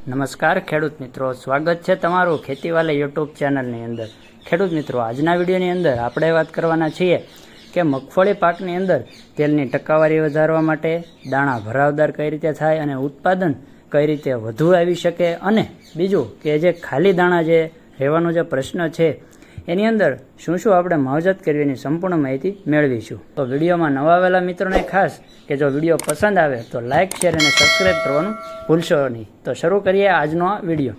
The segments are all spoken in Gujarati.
નમસ્કાર ખેડૂત મિત્રો, સ્વાગત છે તમારું ખેતીવાલા યુટ્યુબ ચેનલની અંદર. ખેડૂત મિત્રો, આજના વિડીયોની અંદર આપણે વાત કરવાના છીએ કે મગફળી પાકની અંદર તેલની ટકાવારી વધારવા માટે દાણા ભરાવદાર કઈ રીતે થાય અને ઉત્પાદન કઈ રીતે વધુ આવી શકે અને બીજું કે જે ખાલી દાણા જે રહેવાનો જે પ્રશ્ન છે એની અંદર શું શું આપણે માવજત કરવી એની સંપૂર્ણ માહિતી મેળવીશું. તો વિડીયોમાં નવા આવેલા મિત્રોને ખાસ કે જો વીડિયો પસંદ આવે તો લાઇક શેર અને સબસ્ક્રાઇબ કરવાનું ભૂલશો નહીં. તો શરૂ કરીએ આજનો આ વીડિયો.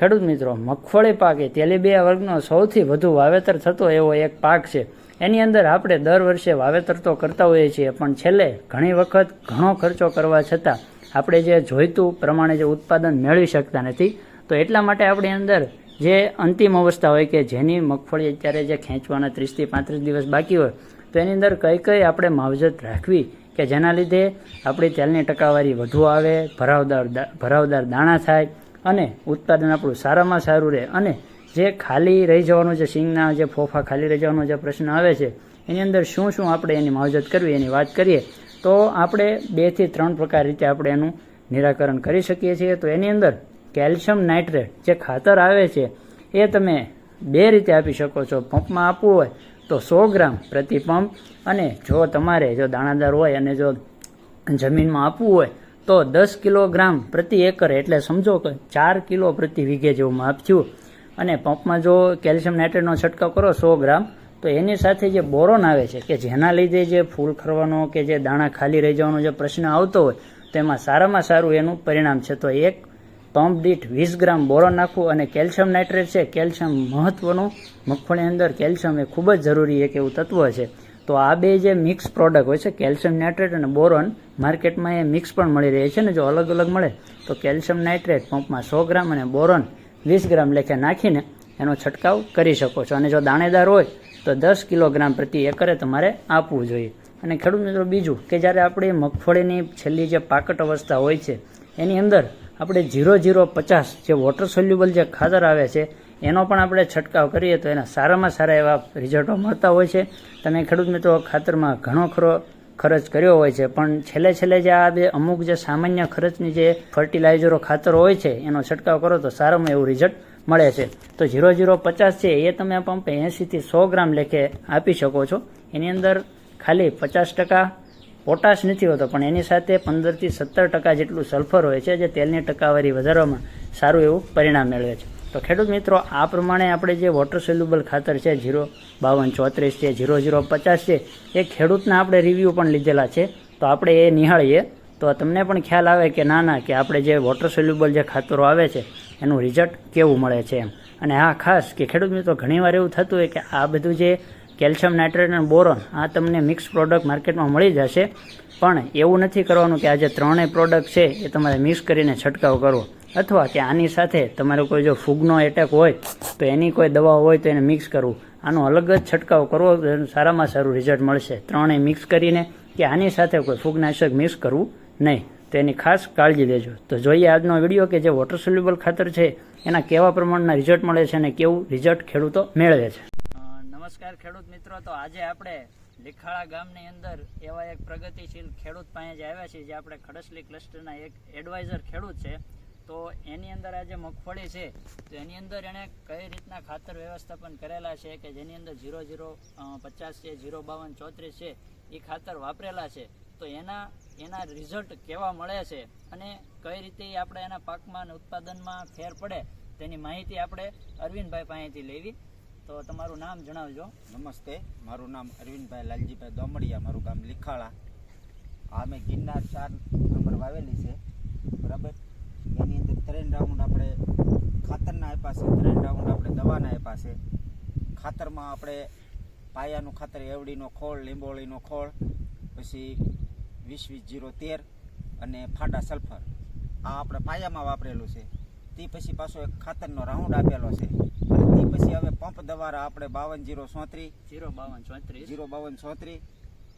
ખેડૂત મિત્રો, મગફળી પાક એ તેલીબિયા વર્ગનો સૌથી વધુ વાવેતર થતો એવો એક પાક છે. એની અંદર આપણે દર વર્ષે વાવેતર તો કરતા હોઈએ છીએ, પણ છેલ્લે ઘણી વખત ઘણો ખર્ચો કરવા છતાં આપણે જે જોઈતું પ્રમાણે જે ઉત્પાદન મેળવી શકતા નથી, તો એટલા માટે આપણી અંદર જે અંતિમ અવસ્થા હોય કે જેની મગફળી અત્યારે જે ખેંચવાના ત્રીસથી પાંત્રીસ દિવસ બાકી હોય, તો એની અંદર કઈ કઈ આપણે માવજત રાખવી કે જેના લીધે આપણી તેલની ટકાવારી વધુ આવે, ભરાવદાર ભરાવદાર દાણા થાય અને ઉત્પાદન આપણું સારામાં સારું રહે. અને જે ખાલી રહી જવાનું જે સિંગના જે ફોફા ખાલી રહી જવાનો જે પ્રશ્ન આવે છે, એની અંદર શું શું આપણે એની માવજત કરવી, એની વાત કરીએ તો આપણે બેથી ત્રણ પ્રકાર રીતે આપણે એનું નિરાકરણ કરી શકીએ છીએ. તો એની અંદર કેલ્શિયમ નાઇટ્રેટ જે ખાતર આવે છે, એ તમે બે રીતે આપી શકો છો. પંપમાં આપવું હોય તો સો ગ્રામ પ્રતિ પંપ અને જો તમારે જો દાણાદાર હોય અને જો જમીનમાં આપવું હોય તો દસ કિલોગ્રામ પ્રતિ એકર, એટલે સમજો કે ચાર કિલો પ્રતિ વીઘે જેવું માપ થયું. અને પંપમાં જો કેલ્શિયમ નાઇટ્રેટનો છંટકાવ કરો સો ગ્રામ તો એની સાથે જે બોરોન આવે છે, કે જેના લીધે જે ફૂલ ખરવાનો કે જે દાણા ખાલી રહી જવાનો જે પ્રશ્ન આવતો હોય, તો એમાં સારામાં સારું એનું પરિણામ છે. તો એક પંપ દીઠ વીસ ગ્રામ બોરોન નાખવું અને કેલ્શિયમ નાઇટ્રેટ છે. કેલ્શિયમ મહત્વનું. મગફળી અંદર કેલ્શિયમ એ ખૂબ જ જરૂરી એક એવું તત્વ છે. તો આ બે જે મિક્સ પ્રોડક્ટ હોય છે, કેલ્શિયમ નાઇટ્રેટ અને બોરોન, માર્કેટમાં એ મિક્સ પણ મળી રહે છે ને, જો અલગ અલગ મળે, તો કેલ્શિયમ નાઇટ્રેટ પંપમાં સો ગ્રામ અને બોરોન વીસ ગ્રામ લેખે નાખીને એનો છંટકાવ કરી શકો છો. અને જો દાણેદાર હોય તો દસ કિલોગ્રામ પ્રતિ એકરે તમારે આપવું જોઈએ. અને ખેડૂત મિત્રો, બીજું કે જ્યારે આપણે મગફળીની છેલ્લી જે પાકટ અવસ્થા હોય છે, એની અંદર આપણે જીરો જીરો પચાસ જે વોટર સોલ્યુબલ જે ખાતર આવે છે, એનો પણ આપણે છંટકાવ કરીએ તો એના સારામાં સારા એવા રિઝલ્ટો મળતા હોય છે. તમે ખેડૂત મિત્રો, ખાતરમાં ઘણો ખરો ખર્ચ કર્યો હોય છે, પણ છેલ્લે છેલ્લે જે આ બે અમુક જે સામાન્ય ખર્ચની જે ફર્ટિલાઇઝરો ખાતર હોય છે, એનો છંટકાવ કરો તો સારામાં એવું રિઝલ્ટ મળે છે. તો ઝીરો ઝીરો પચાસ છે, એ તમે પંપે એંશીથી સો ગ્રામ લેખે આપી શકો છો. એની અંદર ખાલી પચાસ ટકા પોટાશ નથી હોતો, પણ એની સાથે પંદરથી સત્તર ટકા જેટલું સલ્ફર હોય છે, જે તેલની ટકાવારી વધારવામાં સારું એવું પરિણામ મેળવે છે. તો ખેડૂત મિત્રો, આ પ્રમાણે આપણે જે વોટર સોલ્યુબલ ખાતર છે, ઝીરો બાવન ચોત્રીસ છે, ઝીરો ઝીરો પચાસ છે, એ ખેડૂતના આપણે રિવ્યૂ પણ લીધેલા છે. તો આપણે એ નિહાળીએ. તો તમને પણ ખ્યાલ આવે કે ના ના, કે આપણે જે વોટર સોલ્યુબલ જે ખાતરો આવે છે એનું રિઝલ્ટ કેવું મળે છે એમ. અને હા, ખાસ કે ખેડૂત મિત્રો ઘણીવાર એવું થતું હોય કે આ બધું જે કેલ્શિયમ, નાઇટ્રેટ અને બોરોન આ તમને મિક્સ પ્રોડક્ટ માર્કેટમાં મળી જશે. પણ એવું નથી કરવાનું કે આ જે ત્રણેય પ્રોડક્ટ છે એ તમારે મિક્સ કરીને છંટકાવ કરવો. અથવા કે આની સાથે તમારો કોઈ જો ફૂગનો એટેક હોય, તો એની કોઈ દવા હોય તો એને મિક્સ કરવું. આનો અલગ જ છંટકાવ કરવો સારામાં સારું રિઝલ્ટ મળશે. ત્રણેય મિક્સ કરીને કે આની સાથે કોઈ ફૂગનાશક મિક્સ કરવું નહીં. તો એની ખાસ કાળજી લેજો. તો જોઈએ આજનો વીડિયો કે જે વોટર સોલ્યુબલ ખાતર છે, એના કેવા પ્રમાણના રિઝલ્ટ મળે છે અને કેવું રિઝલ્ટ ખેડૂતો મેળવે છે. નમસ્કાર ખેડૂત મિત્રો. તો આજે આપણે લીખાળા ગામની અંદર એવા એક પ્રગતિશીલ ખેડૂત પાસે જ આવ્યા છીએ, જે આપણે ખડસલી ક્લસ્ટરના એક એડવાઇઝર ખેડૂત છે. તો એની અંદર આજે મગફળી છે. તો એની અંદર એણે કઈ રીતના ખાતર વ્યવસ્થાપન કરેલા છે કે જેની અંદર ઝીરો ઝીરો પચાસ છે ઝીરો બાવન, ચોત્રીસ છે એ ખાતર વાપરેલા છે. તો એના એના રિઝલ્ટ કેવા મળે છે અને કઈ રીતે આપણે એના પાકમાં અને ઉત્પાદનમાં ફેર પડે તેની માહિતી આપણે અરવિંદભાઈ પાસેથી લેવી. તો તમારું નામ જણાવજો. નમસ્તે, મારું નામ અરવિંદભાઈ લાલજીભાઈ દોમડિયા, મારું ગામ લીખાળા. આ મેં ગિરનાર ચાર નંબર વાવેલી છે, બરાબર? એની અંદર ત્રણ રાઉન્ડ આપણે ખાતરના આપ્યા છે, ત્રણ રાઉન્ડ આપણે દવાના આપ્યા છે. ખાતરમાં આપણે પાયાનું ખાતર, એવડીનો ખોળ, લીંબોળીનો ખોળ, પછી વીસ વીસ જીરો તેર અને ફાટા સલ્ફર. આ આપણે પાયામાં વાપરેલું છે. તે પછી પાછો એક ખાતરનો રાઉન્ડ આપેલો છે. અને તે પછી હવે પંપ દ્વારા આપણે બાવન જીરો સોત્રી જીરો બાવન ચોત્રીસ. જીરો બાવન ચોત્રીસ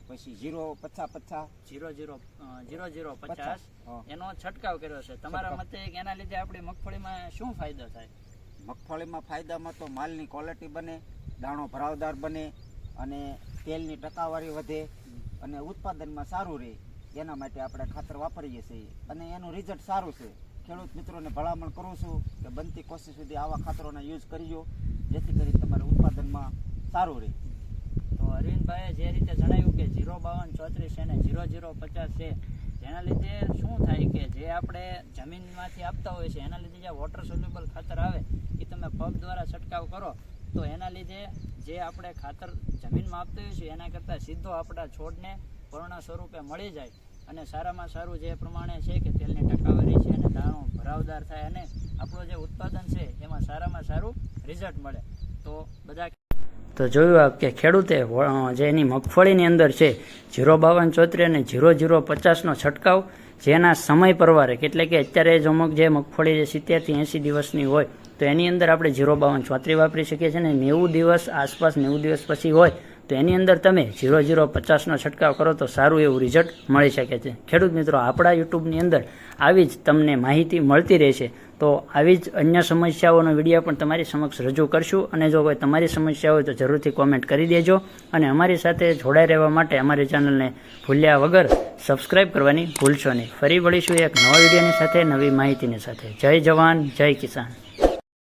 પછી જીરો પચાસ પચાસ. જીરો જીરો જીરો જીરો પચાસ એનો છંટકાવ કર્યો છે. તમારા મતે એના લીધે આપણી મગફળીમાં શું ફાયદો થાય? મગફળીમાં ફાયદામાં તો માલની ક્વોલિટી બને દાણો ભરાવદાર બને અને તેલની ટકાવારી વધે. અને ઉત્પાદનમાં સારું રહે, એના માટે આપણે ખાતર વાપરીએ છીએ. અને એનું રિઝલ્ટ સારું છે. ખેડૂત મિત્રોને ભલામણ કરું છું કે બનતી કોશિશ સુધી આવા ખાતરોના યુઝ કરજો, જેથી કરી તમારે ઉત્પાદનમાં સારું રહે. તો અરવિંદભાઈએ જે રીતે જણાવ્યું કે ઝીરો બાવન ચોત્રીસ છે ઝીરો ઝીરો પચાસ છે, જેના લીધે શું થાય કે જે આપણે જમીનમાંથી આપતા હોય છે, એના લીધે જે વોટર સોલ્યુબલ ખાતર આવે, એ તમે પગ દ્વારા છંટકાવ કરો તો એના લીધે જે આપણે ખાતર જમીનમાં આપતા હોઈએ છીએ, એના કરતાં સીધો આપણા છોડને પર્ણ સ્વરૂપે મળી જાય અને સારામાં સારું જે પ્રમાણે છે કે તેલની ટકાવારી છે અને દાણો ભરાવદાર થાય અને આપણું જે ઉત્પાદન છે એમાં સારામાં સારું રિઝલ્ટ મળે. તો બધા તો જોયું કે ખેડૂતે જે એની મગફળીની અંદર છે, જીરો બાવન ચોત્રી અને જીરો જીરો પચાસનો છંટકાવ, જેના સમય પરવારે, એટલે કે અત્યારે જો જે મગફળી જે સિત્તેરથી એંસી દિવસની હોય, તો એની અંદર આપણે જીરો બાવન ચોત્રી વાપરી શકીએ છીએ અને નેવું દિવસ આસપાસ, નેવું દિવસ પછી હોય, તો એની અંદર તમે જીરો જીરો પચાસનો છંટકાવ કરો તો સારું એવું રિઝલ્ટ મળી શકે છે. ખેડૂત મિત્રો, આપણા યુટ્યુબની અંદર આવી જ તમને માહિતી મળતી રહેશે. તો આવી જ અન્ય સમસ્યાઓનો વીડિયો પણ તમારી સમક્ષ રજૂ કરશું. અને જો કોઈ તમારી સમસ્યા હોય તો જરૂરથી કોમેન્ટ કરી દેજો. અને અમારી સાથે જોડાઈ રહેવા માટે અમારી ચેનલને ભૂલ્યા વગર સબસ્ક્રાઇબ કરવાની ભૂલશો નહીં. ફરી વળીશું એક નવા વિડીયોની સાથે, નવી માહિતીની સાથે. જય જવાન, જય કિસાન.